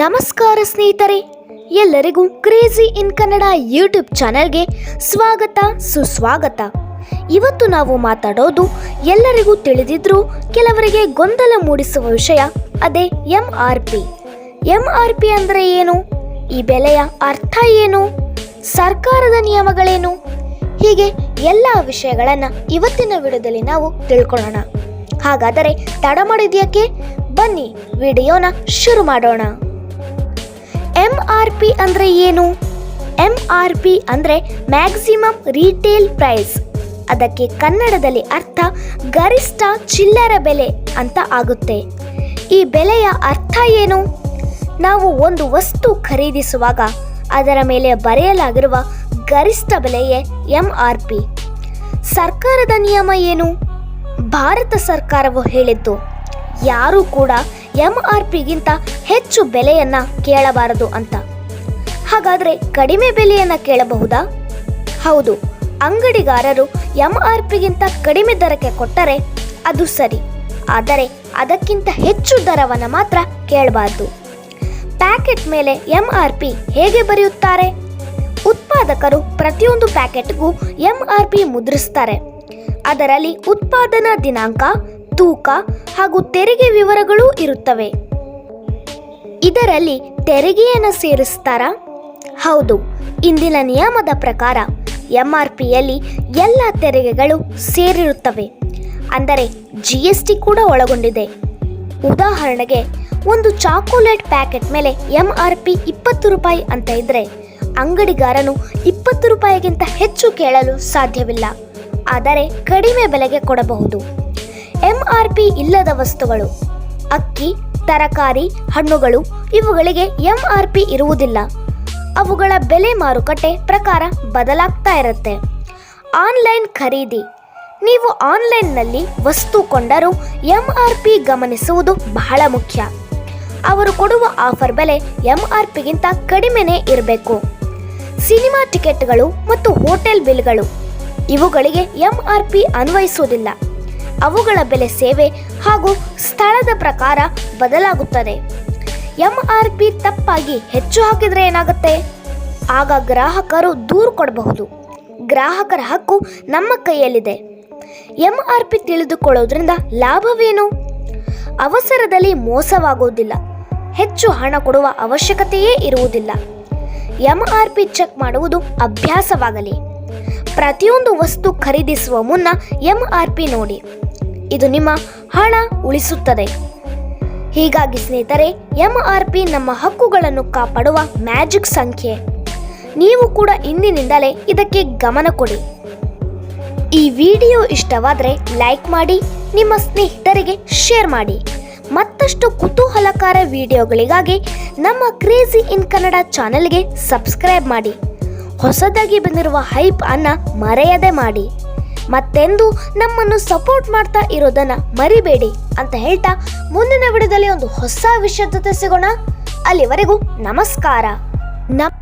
ನಮಸ್ಕಾರ ಸ್ನೇಹಿತರೆ, ಎಲ್ಲರಿಗೂ ಕ್ರೇಜಿ ಇನ್ ಕನ್ನಡ ಯೂಟ್ಯೂಬ್ ಚಾನೆಲ್ಗೆ ಸ್ವಾಗತ, ಸುಸ್ವಾಗತ. ಇವತ್ತು ನಾವು ಮಾತಾಡೋದು ಎಲ್ಲರಿಗೂ ತಿಳಿದಿದ್ರೂ ಕೆಲವರಿಗೆ ಗೊಂದಲ ಮೂಡಿಸುವ ವಿಷಯ, ಅದೇ M R P M R P ಅಂದರೆ ಏನು? ಈ ಬೆಲೆಯ ಅರ್ಥ ಏನು? ಸರ್ಕಾರದ ನಿಯಮಗಳೇನು? ಹೀಗೆ ಎಲ್ಲ ವಿಷಯಗಳನ್ನು ಇವತ್ತಿನ ವಿಡಿಯೋದಲ್ಲಿ ನಾವು ತಿಳ್ಕೊಳ್ಳೋಣ. ಹಾಗಾದರೆ ತಡ ಮಾಡಿದ್ಯಾಕೆ ಬನ್ನಿ, ವಿಡಿಯೋನ ಶುರು ಮಾಡೋಣ. ಎಂ ಆರ್ ಪಿ ಅಂದರೆ ಏನು? ಎಂ ಆರ್ ಪಿ ಅಂದರೆ ಮ್ಯಾಕ್ಸಿಮಮ್ ರೀಟೇಲ್ ಪ್ರೈಸ್ ಅದಕ್ಕೆ ಕನ್ನಡದಲ್ಲಿ ಅರ್ಥ ಗರಿಷ್ಠ ಚಿಲ್ಲರೆ ಬೆಲೆ ಅಂತ ಆಗುತ್ತೆ. ಈ ಬೆಲೆಯ ಅರ್ಥ ಏನು? ನಾವು ಒಂದು ವಸ್ತು ಖರೀದಿಸುವಾಗ ಅದರ ಮೇಲೆ ಬರೆಯಲಾಗಿರುವ ಗರಿಷ್ಠ ಬೆಲೆಯೇ ಎಂ ಆರ್ ಪಿ ಸರ್ಕಾರದ ನಿಯಮ ಏನು? ಭಾರತ ಸರ್ಕಾರವು ಹೇಳಿದ್ದು, ಯಾರೂ ಕೂಡ ಎಂ ಆರ್ ಪಿಗಿಂತ ಹೆಚ್ಚು ಬೆಲೆಯನ್ನ ಕೇಳಬಾರದು ಅಂತ. ಹಾಗಾದ್ರೆ ಕಡಿಮೆ ಬೆಲೆಯನ್ನ ಕೇಳಬಹುದಾ? ಹೌದು, ಅಂಗಡಿಗಾರರು ಎಂ ಆರ್ ಪಿಗಿಂತ ಕಡಿಮೆ ದರಕ್ಕೆ ಕೊಟ್ಟರೆ ಅದು ಸರಿ. ಆದರೆ ಅದಕ್ಕಿಂತ ಹೆಚ್ಚು ದರವನ್ನು ಮಾತ್ರ ಕೇಳಬಾರ್ದು. ಪ್ಯಾಕೆಟ್ ಮೇಲೆ ಎಂ ಆರ್ ಪಿ ಹೇಗೆ ಬರೆಯುತ್ತಾರೆ? ಉತ್ಪಾದಕರು ಪ್ರತಿಯೊಂದು ಪ್ಯಾಕೆಟ್ಗೂ ಎಂ ಆರ್ ಪಿ ಮುದ್ರಿಸ್ತಾರೆ. ಅದರಲ್ಲಿ ಉತ್ಪಾದನಾ ದಿನಾಂಕ, ತೂಕ ಹಾಗೂ ತೆರಿಗೆ ವಿವರಗಳೂ ಇರುತ್ತವೆ. ಇದರಲ್ಲಿ ತೆರಿಗೆಯನ್ನು ಸೇರಿಸ್ತಾರಾ? ಹೌದು, ಇಂದಿನ ನಿಯಮದ ಪ್ರಕಾರ ಎಂ ಆರ್ ಪಿಯಲ್ಲಿ ಎಲ್ಲ ತೆರಿಗೆಗಳು ಸೇರಿರುತ್ತವೆ. ಅಂದರೆ ಜಿ ಎಸ್ ಟಿ ಕೂಡ ಒಳಗೊಂಡಿದೆ. ಉದಾಹರಣೆಗೆ, ಒಂದು ಚಾಕೋಲೇಟ್ ಪ್ಯಾಕೆಟ್ ಮೇಲೆ ಎಂ ಆರ್ ಪಿ ಇಪ್ಪತ್ತು ರೂಪಾಯಿ ಅಂತ ಇದ್ದರೆ ಅಂಗಡಿಗಾರನು ಇಪ್ಪತ್ತು ರೂಪಾಯಿಗಿಂತ ಹೆಚ್ಚು ಕೇಳಲು ಸಾಧ್ಯವಿಲ್ಲ. ಆದರೆ ಕಡಿಮೆ ಬೆಲೆಗೆ ಕೊಡಬಹುದು. ಎಂ ಆರ್ ಪಿ ಇಲ್ಲದ ವಸ್ತುಗಳು, ಅಕ್ಕಿ, ತರಕಾರಿ, ಹಣ್ಣುಗಳು, ಇವುಗಳಿಗೆ ಎಂ ಆರ್ ಪಿ ಇರುವುದಿಲ್ಲ. ಅವುಗಳ ಬೆಲೆ ಮಾರುಕಟ್ಟೆ ಪ್ರಕಾರ ಬದಲಾಗ್ತಾ ಇರುತ್ತೆ. ಆನ್ಲೈನ್ ಖರೀದಿ, ನೀವು ಆನ್ಲೈನ್ನಲ್ಲಿ ವಸ್ತು ಕೊಂಡರೂ ಎಂ ಆರ್ ಪಿ ಗಮನಿಸುವುದು ಬಹಳ ಮುಖ್ಯ. ಅವರು ಕೊಡುವ ಆಫರ್ ಬೆಲೆ ಎಂ ಆರ್ ಪಿಗಿಂತ ಕಡಿಮೆನೇ ಇರಬೇಕು. ಸಿನಿಮಾ ಟಿಕೆಟ್ಗಳು ಮತ್ತು ಹೋಟೆಲ್ ಬಿಲ್ಗಳು ಇವುಗಳಿಗೆ ಎಂಆರ್ಪಿ ಅನ್ವಯಿಸುವುದಿಲ್ಲ. ಅವುಗಳ ಬೆಲೆ ಸೇವೆ ಹಾಗೂ ಸ್ಥಳದ ಪ್ರಕಾರ ಬದಲಾಗುತ್ತದೆ. ಎಂಆರ್ಪಿ ತಪ್ಪಾಗಿ ಹೆಚ್ಚು ಹಾಕಿದರೆ ಏನಾಗುತ್ತೆ? ಆಗ ಗ್ರಾಹಕರು ದೂರು ಕೊಡಬಹುದು. ಗ್ರಾಹಕರ ಹಕ್ಕು ನಮ್ಮ ಕೈಯಲ್ಲಿದೆ. ಎಂಆರ್ಪಿ ತಿಳಿದುಕೊಳ್ಳೋದ್ರಿಂದ ಲಾಭವೇನು? ಅವಸರದಲ್ಲಿ ಮೋಸವಾಗುವುದಿಲ್ಲ. ಹೆಚ್ಚು ಹಣ ಕೊಡುವ ಅವಶ್ಯಕತೆಯೇ ಇರುವುದಿಲ್ಲ. ಎಂಆರ್ಪಿ ಚೆಕ್ ಮಾಡುವುದು ಅಭ್ಯಾಸವಾಗಲಿ. ಪ್ರತಿಯೊಂದು ವಸ್ತು ಖರೀದಿಸುವ ಮುನ್ನ ಎಂ ಆರ್ ಪಿ ನೋಡಿ. ಇದು ನಿಮ್ಮ ಹಣ ಉಳಿಸುತ್ತದೆ. ಹೀಗಾಗಿ ಸ್ನೇಹಿತರೆ ಎಂ ಆರ್ ಪಿ ನಮ್ಮ ಹಕ್ಕುಗಳನ್ನು ಕಾಪಾಡುವ ಮ್ಯಾಜಿಕ್ ಸಂಖ್ಯೆ. ನೀವು ಕೂಡ ಇಂದಿನಿಂದಲೇ ಇದಕ್ಕೆ ಗಮನ ಕೊಡಿ. ಈ ವಿಡಿಯೋ ಇಷ್ಟವಾದರೆ ಲೈಕ್ ಮಾಡಿ, ನಿಮ್ಮ ಸ್ನೇಹಿತರಿಗೆ ಶೇರ್ ಮಾಡಿ. ಮತ್ತಷ್ಟು ಕುತೂಹಲಕಾರ ವಿಡಿಯೋಗಳಿಗಾಗಿ ನಮ್ಮ ಕ್ರೇಜಿ ಇನ್ ಕನ್ನಡ ಚಾನೆಲ್ಗೆ ಸಬ್ಸ್ಕ್ರೈಬ್ ಮಾಡಿ. ಹೊಸದಾಗಿ ಬಂದಿರುವ ಹೈಪ್ ಅನ್ನ ಮರೆಯದೆ ಮಾಡಿ. ಮತ್ತೆಂದು ನಮ್ಮನ್ನು ಸಪೋರ್ಟ್ ಮಾಡ್ತಾ ಇರೋದನ್ನ ಮರಿಬೇಡಿ ಅಂತ ಹೇಳ್ತಾ ಮುಂದಿನ ವಿಡಿಯೋದಲ್ಲಿ ಒಂದು ಹೊಸ ವಿಷಯದ ಜೊತೆ ಸಿಗೋಣ. ಅಲ್ಲಿವರೆಗೂ ನಮಸ್ಕಾರ. ನಮ್